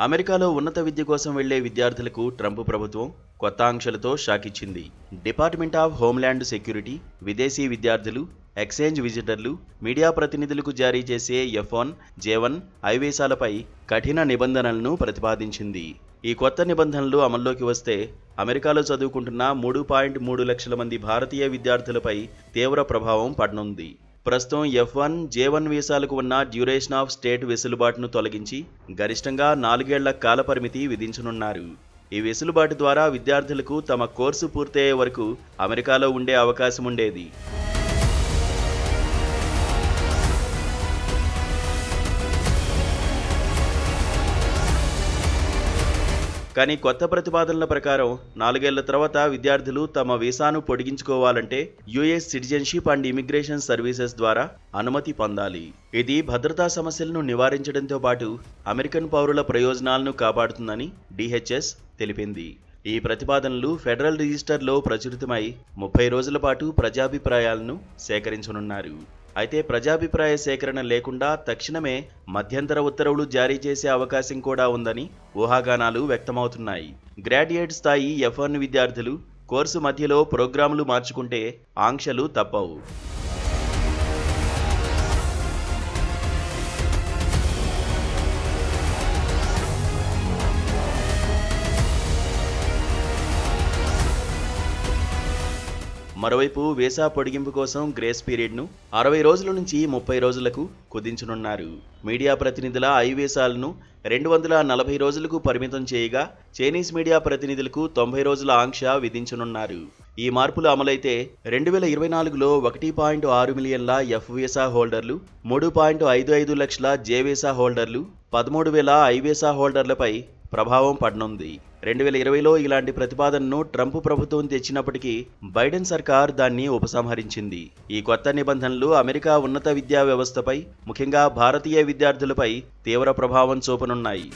అమెరికాలో ఉన్నత విద్య కోసం వెళ్ళే విద్యార్థులకు ట్రంప్ ప్రభుత్వం కొత్త ఆంక్షలతో షాక్ ఇచ్చింది డిపార్ట్మెంట్ ఆఫ్ హోమ్ల్యాండ్ సెక్యూరిటీ విదేశీ విద్యార్థులు ఎక్స్చేంజ్ విజిటర్లు మీడియా ప్రతినిధులకు జారీ చేసే ఎఫ్ వన్ జే వన్ కఠిన నిబంధనలను ప్రతిపాదించింది. ఈ కొత్త నిబంధనలు అమల్లోకి వస్తే అమెరికాలో చదువుకుంటున్న మూడు పాయింట్ మూడు లక్షల మంది భారతీయ విద్యార్థులపై తీవ్ర ప్రభావం పడనుంది. ప్రస్తుతం ఎఫ్ వన్ జే వన్ వీసాలకు ఉన్న డ్యూరేషన్ ఆఫ్ స్టేట్ వెసులుబాటును తొలగించి గరిష్టంగా నాలుగేళ్ళ కాలపరిమితి విధించనున్నారు. ఈ వెసులుబాటు ద్వారా విద్యార్థులకు తమ కోర్సు పూర్తయ్యే వరకు అమెరికాలో ఉండే అవకాశం ఉండేది. కానీ కొత్త ప్రతిపాదనల ప్రకారం నాలుగేళ్ళ తర్వాత విద్యార్థులు తమ వీసాను పొడిగించుకోవాలంటే US citizenship and immigration services ద్వారా అనుమతి పొందాలి. ఇది భద్రతా సమస్యలను నివారించడంతో పాటు అమెరికన్ పౌరుల ప్రయోజనాలను కాపాడుతుందని డిహెచ్ఎస్ తెలిపింది. ఈ ప్రతిపాదనలు ఫెడరల్ రిజిస్టర్లో ప్రచురితమై ముప్పై రోజుల పాటు ప్రజాభిప్రాయాలను సేకరించనున్నారు. అయితే ప్రజాభిప్రాయ సేకరణ లేకుండా తక్షణమే మధ్యంతర ఉత్తర్వులు జారీ చేసే అవకాశం కూడా ఉందని ఊహాగానాలు వ్యక్తమవుతున్నాయి. గ్రాడ్యుయేట్ స్థాయి ఎఫ్ విద్యార్థులు కోర్సు మధ్యలో ప్రోగ్రాంలు మార్చుకుంటే ఆంక్షలు తప్పవు. మరోవైపు వీసా పొడిగింపు కోసం గ్రేస్ పీరియడ్ను అరవై రోజుల నుంచి ముప్పై రోజులకు కుదించనున్నారు. మీడియా ప్రతినిధుల ఐ వీసాలను రెండు వందల నలభై రోజులకు పరిమితం చేయగా చైనీస్ మీడియా ప్రతినిధులకు తొంభై రోజుల ఆంక్ష విధించనున్నారు. ఈ మార్పులు అమలైతే రెండు వేల ఇరవై నాలుగులో ఒకటి పాయింట్ ఆరు మిలియన్ల ఎఫ్ వీసా హోల్డర్లు మూడు పాయింట్ ఐదు ఐదు లక్షల జే వీసా హోల్డర్లు పదమూడు వేల ఐ వీసా హోల్డర్లపై ప్రభావం పడనుంది. రెండు వేల ఇరవైలో ఇలాంటి ప్రతిపాదనను ట్రంప్ ప్రభుత్వం తెచ్చినప్పటికీ బైడెన్ సర్కార్ దాన్ని ఉపసంహరించింది. ఈ కొత్త నిబంధనలు అమెరికా ఉన్నత విద్యా వ్యవస్థపై ముఖ్యంగా భారతీయ విద్యార్థులపై తీవ్ర ప్రభావం చూపనున్నాయి.